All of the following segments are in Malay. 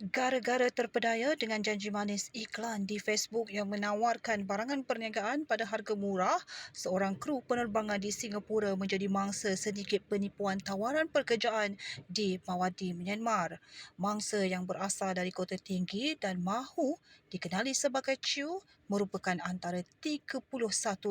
Gara-gara terpedaya dengan janji manis iklan di Facebook yang menawarkan barangan perniagaan pada harga murah, seorang kru penerbangan di Singapura menjadi mangsa sedikit penipuan tawaran pekerjaan di Mawadi, Myanmar. Mangsa yang berasal dari kota tinggi dan mahu dikenali sebagai Chiu merupakan antara 31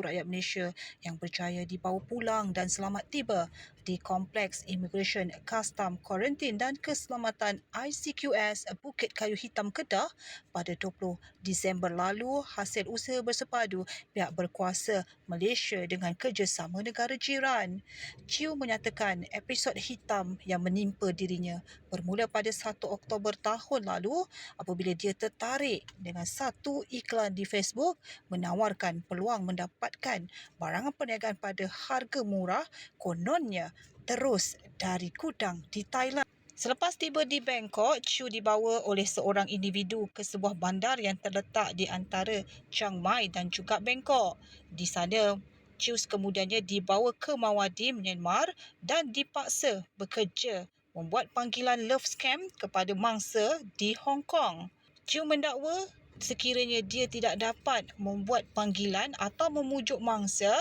rakyat Malaysia yang berjaya dibawa pulang dan selamat tiba di Kompleks Immigration Custom Quarantine dan Keselamatan ICQS Bukit Kayu Hitam Kedah pada 20 Disember lalu hasil usaha bersepadu pihak berkuasa Malaysia dengan kerjasama negara jiran. Chiu menyatakan episod hitam yang menimpa dirinya bermula pada 1 Oktober tahun lalu apabila dia tertarik dengan satu iklan di Facebook menawarkan peluang mendapatkan barangan perniagaan pada harga murah kononnya terus dari gudang di Thailand. Selepas tiba di Bangkok, Chu dibawa oleh seorang individu ke sebuah bandar yang terletak di antara Chiang Mai dan juga Bangkok. Di sana, Chu kemudiannya dibawa ke Mawadi, Myanmar dan dipaksa bekerja membuat panggilan love scam kepada mangsa di Hong Kong. Chu mendakwa sekiranya dia tidak dapat membuat panggilan atau memujuk mangsa,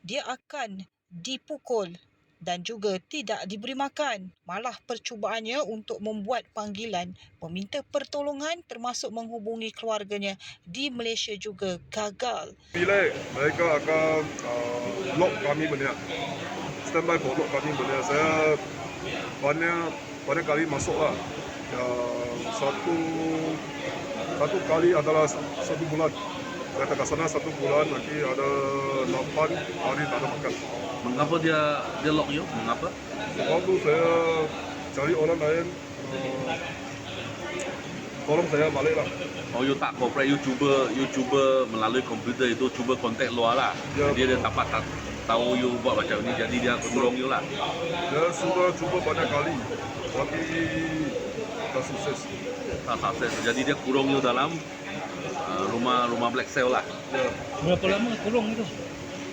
dia akan dipukul dan juga tidak diberi makan. Malah percubaannya untuk membuat panggilan. Meminta pertolongan termasuk menghubungi keluarganya di Malaysia juga gagal. Bila mereka akan uh, lock kami banyak standby for lock kami banyak saya banyak banyak kali masuk lah ya, satu satu kali adalah satu bulan saya ke sana satu bulan nanti ada 8 hari tak ada makan Mengapa dia dia lock you? Mengapa? waktu saya cari orang lain uh, tolong saya balik lah Oh, you tak cooperate, you cuba you cuba melalui komputer itu cuba kontak luar lah. Ya. Jadi dia dapat tak, tahu you buat macam ni, jadi dia kurung you lah. saya sudah cuba banyak kali tapi tak sukses Tak sukses. Jadi dia kurung you dalam uh, rumah rumah black sale lah. ya Berapa lama kurung itu?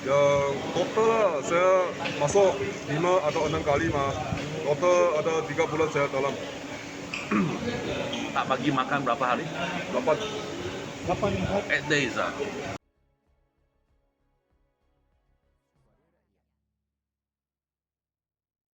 Yang total lah saya masuk 5 atau 6 kali mah. Total ada 3 bulan saya dalam Tak bagi makan berapa hari? 8 Kapan8 days lah.